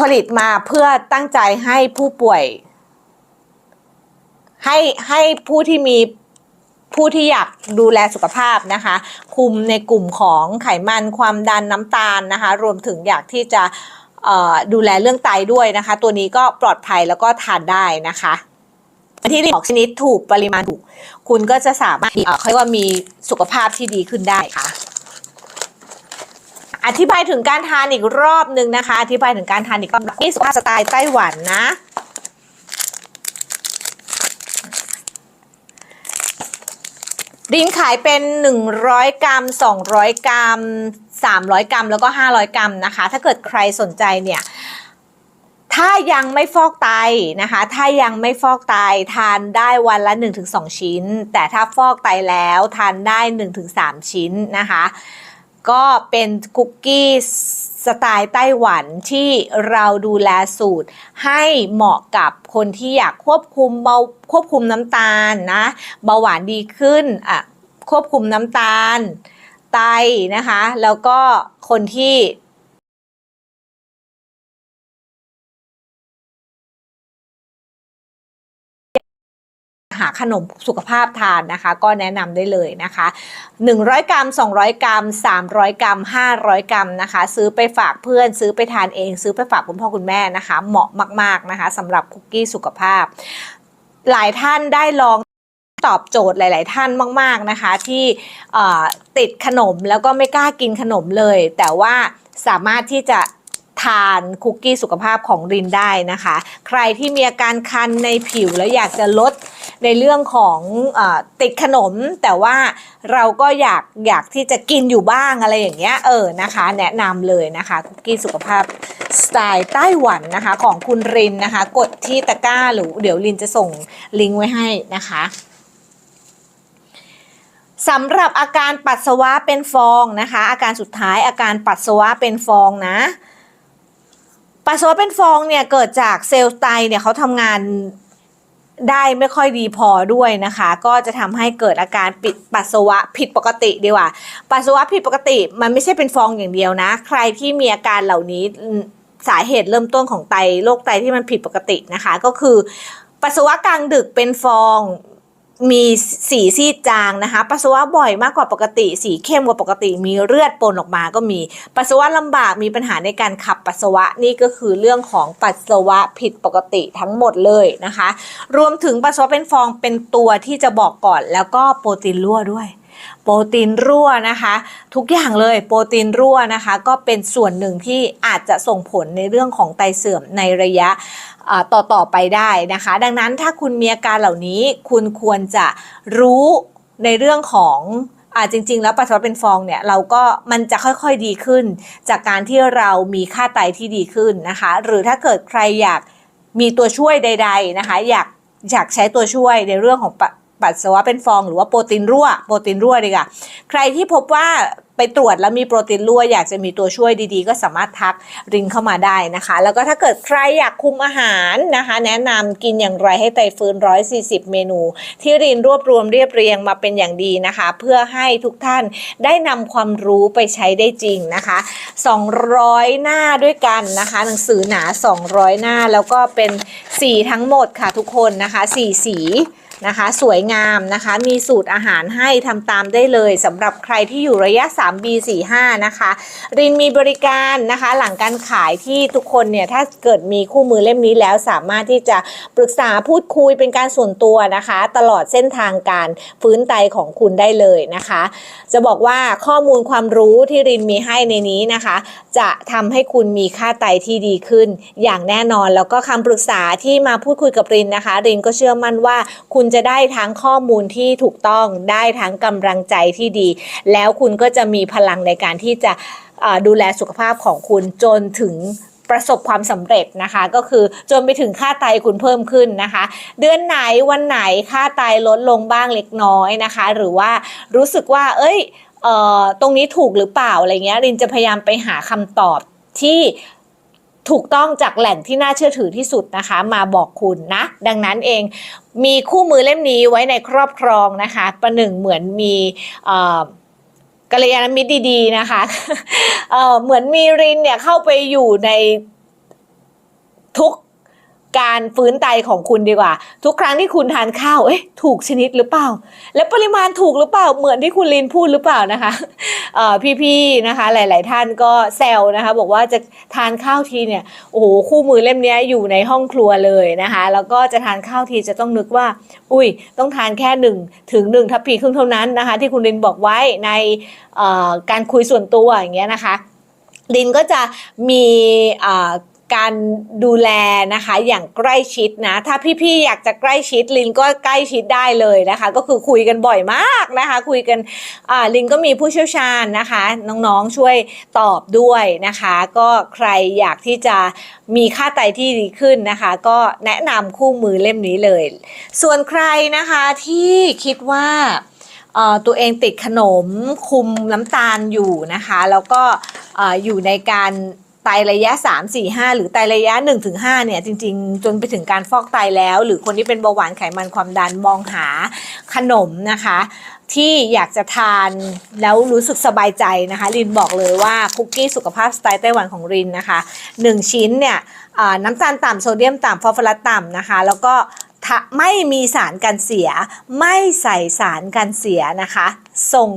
ผลิตมาเพื่อตั้งใจให้ผู้ป่วย ให้ให้ผู้ที่มีผู้ที่อยากดูแลสุขภาพนะคะ คุมในกลุ่มของไขมันความดันน้ำตาลนะคะ รวมถึงอยากที่จะดูแลเรื่องไตด้วยนะคะ ตัวนี้ก็ปลอดภัยแล้วก็ทานได้นะคะที่บอกชนิดถูกปริมาณถูก คุณก็จะสามารถค่อเขาเรียกว่ามีสุขภาพที่ดีขึ้นได้ค่ะ อธิบายถึงการทานอีกรอบหนึ่งนะคะ อธิบายถึงการทานอีกรอบนี่สุภาพสไตล์ไต้หวันนะ ดินขายเป็น 100 กรัม 200 กรัม 300 กรัม แล้วก็ 500 กรัมนะคะ ถ้าเกิดใครสนใจเนี่ยถ้ายังไม่ฟอกไตนะคะ ถ้ายังไม่ฟอกไตทานได้วันละ 1-2 ชิ้น แต่ถ้าฟอกไตแล้วทานได้ 1-3 ชิ้นนะคะ ก็เป็นคุกกี้สไตล์ไต้หวันที่เราดูแลสูตร ให้เหมาะกับคนที่อยากควบคุมเบาควบคุมน้ำตาลนะเบาหวานดีขึ้นอะควบคุมน้ำตาลไตนะคะ แล้วก็คนที่ หาขนมสุขภาพทานนะคะ ก็แนะนำได้เลยนะคะ 100 กรัม 200 กรัม 300 กรัม 500 กรัมนะคะ ซื้อไปฝากเพื่อนซื้อไปทานเอง ซื้อไปฝากคุณพ่อคุณแม่นะคะ เหมาะมาก ๆนะคะสำหรับคุกกี้สุขภาพ หลายท่านได้ลองตอบโจทย์หลาย ๆ ท่านมาก ๆนะคะ ที่ติดขนมแล้วก็ไม่กล้ากินขนมเลย แต่ว่าสามารถที่จะทานคุกกี้สุขภาพของรินได้นะคะ ใครที่มีอาการคันในผิวแล้วอยากจะลด ในเรื่องของอติดขนม แต่ว่าเราก็อยากอยากที่จะกินอยู่บ้างอะไรอย่างเงี้ยเออนะคะ แนะนำเลยนะคะคุกกี้สุขภาพสไตล์ไต้หวันนะคะของคุณรินนะคะ กดที่ตะกร้าหรือเดี๋ยวรินจะส่งลิงก์ไว้ให้นะคะสำหรับอาการปัสสาวะเป็นฟองนะคะ อาการสุดท้ายอาการปัสสาวะเป็นฟองนะปัสสาวะเป็นฟองเนี่ยเกิดจากเซลล์ไตเนี่ยเขาทำงาน ได้ไม่ค่อยดีพอด้วยนะคะ ก็จะทำให้เกิดอาการปิดปัสสาวะผิดปกติดีกว่า ปัสสาวะผิดปกติมันไม่ใช่เป็นฟองอย่างเดียวนะ ใครที่มีอาการเหล่านี้สาเหตุเริ่มต้นของไตโรคไตที่มันผิดปกตินะคะ ก็คือ ปัสสาวะกลางดึกเป็นฟอง มีสีซีดจางนะคะ ปัสสาวะบ่อยมากกว่าปกติ สีเข้มกว่าปกติ มีเลือดปนออกมาก็มี ปัสสาวะลำบากมีปัญหาในการขับปัสสาวะนี่ก็คือเรื่องของปัสสาวะผิดปกติทั้งหมดเลยนะคะ รวมถึงปัสสาวะเป็นฟองเป็นตัวที่จะบอกก่อนแล้วก็โปรตีนรั่วด้วย โปรตีนรั่วนะคะ ทุกอย่างเลยโปรตีนรั่วนะคะ ก็เป็นส่วนหนึ่งที่อาจจะส่งผลในเรื่องของไตเสื่อมในระยะต่อต่อไปได้นะคะ ดังนั้นถ้าคุณมีอาการเหล่านี้ คุณควรจะรู้ในเรื่องของอ่าจริง ๆ แล้วปัสสาวะเป็นฟองเนี่ยเราก็มันจะค่อยๆดีขึ้น จากการที่เรามีค่าไตที่ดีขึ้นนะคะ หรือถ้าเกิดใครอยากมีตัวช่วยใด ๆนะคะ อยากอยากใช้ตัวช่วยในเรื่องของ ปัสสาวะเป็นฟองหรือว่าโปรตีนรั่ว โปรตีนรั่วดีกว่าใครที่พบว่าไปตรวจแล้วมีโปรตีนรั่วอยากจะมีตัวช่วยดีๆ ก็สามารถทักริงเข้ามาได้นะคะ แล้วก็ถ้าเกิดใครอยากคุมอาหารนะคะ แนะนำกินอย่างไรให้ไตฟื้น 140 เมนู ที่รินรวบรวมเรียบเรียงมาเป็นอย่างดีนะคะ เพื่อให้ทุกท่านได้นำความรู้ไปใช้ได้จริงนะคะ 200 หน้าด้วยกันนะคะ หนังสือหนา 200 หน้าแล้วก็เป็นสีทั้งหมดค่ะทุกคนนะคะสีสี นะคะ สวยงามนะคะ มีสูตรอาหารให้ทำตามได้เลยสำหรับใครที่อยู่ระยะ 3B45 นะคะ รินมีบริการนะคะ หลังการขายที่ทุกคนเนี่ย ถ้าเกิดมีคู่มือเล่มนี้แล้วสามารถที่จะปรึกษาพูดคุยเป็นการส่วนตัวนะคะ ตลอดเส้นทางการฟื้นไตของคุณได้เลยนะคะ จะบอกว่าข้อมูลความรู้ที่รินมีให้ในนี้นะคะ จะทำให้คุณมีค่าไตที่ดีขึ้น อย่างแน่นอนแล้วก็คำปรึกษาที่มาพูดคุยกับรินนะคะ รินก็เชื่อมั่นว่าคุณจะได้ทั้งข้อมูลที่ถูกต้องได้ทั้งกำลังใจที่ดี แล้วคุณก็จะมีพลังในการที่จะดูแลสุขภาพของคุณจนถึงประสบความสำเร็จนะคะ ก็คือจนไปถึงค่าไตคุณเพิ่มขึ้นนะคะ เดือนไหนวันไหนค่าไตลดลงบ้างเล็กน้อยนะคะ หรือว่ารู้สึกว่า เอ้ยเออตรงนี้ถูกหรือเปล่าอะไรเงี้ยรินจะพยายามไปหาคำตอบที่ ถูกต้องจากแหล่งที่น่าเชื่อถือที่สุดนะคะ มาบอกคุณนะ ดังนั้นเองมีคู่มือเล่มนี้ไว้ในครอบครองนะคะ ประหนึ่งเหมือนมีกัลยาณมิตรดีๆนะคะเเหมือนมีรินเนี่ยเข้าไปอยู่ในทุก การฟื้นไตของคุณดีกว่า ทุกครั้งที่คุณทานข้าวเอ๊ะถูกชนิดหรือเปล่า และปริมาณถูกหรือเปล่าเหมือนที่คุณลินพูดหรือเปล่านะคะเอ่อพี่ๆนะคะ หลาย ๆ ท่านก็แซวนะคะ บอกว่าจะทานข้าวทีเนี่ยโอ้โหคู่มือเล่มนี้อยู่ในห้องครัวเลยนะคะ แล้วก็จะทานข้าวทีจะต้องนึกว่า อุ้ยต้องทานแค่หนึ่งถึงหนึ่งทัพพีครึ่งเท่านั้นนะคะ ที่คุณลินบอกไว้ในเอ่อการคุยส่วนตัวอย่างเงี้ยนะคะลินก็จะมีอ่า การดูแลนะคะอย่างใกล้ชิดนะ ถ้าพี่ๆอยากจะใกล้ชิดลินก็ใกล้ชิดได้เลยนะคะ ก็คือคุยกันบ่อยมากนะคะ คุยกันลินก็มีผู้เชี่ยวชาญนะคะ น้องๆช่วยตอบด้วยนะคะ ก็ใครอยากที่จะมีค่าไตที่ดีขึ้นนะคะ ก็แนะนำคู่มือเล่มนี้เลย ส่วนใครนะคะที่คิดว่าตัวเองติดขนมคุมน้ำตาลอยู่นะคะ แล้วก็อยู่ในการ ไตระยะ 3 4 5 หรือไตระยะ 1-5เนี่ยจริง ๆ จนไปถึงการฟอกไตแล้ว หรือคนที่เป็นเบาหวานไขมันความดันมองหาขนมนะคะ ที่อยากจะทานแล้วรู้สึกสบายใจนะคะ รินบอกเลยว่าคุกกี้สุขภาพสไตล์ไต้หวันของรินนะคะ 1 ชิ้นเนี่ยน้ำตาลต่ำโซเดียมต่ำฟอสฟอรัสต่ำนะคะ แล้วก็ไม่มีสารกันเสีย ไม่ใส่สารกันเสียนะคะส่ง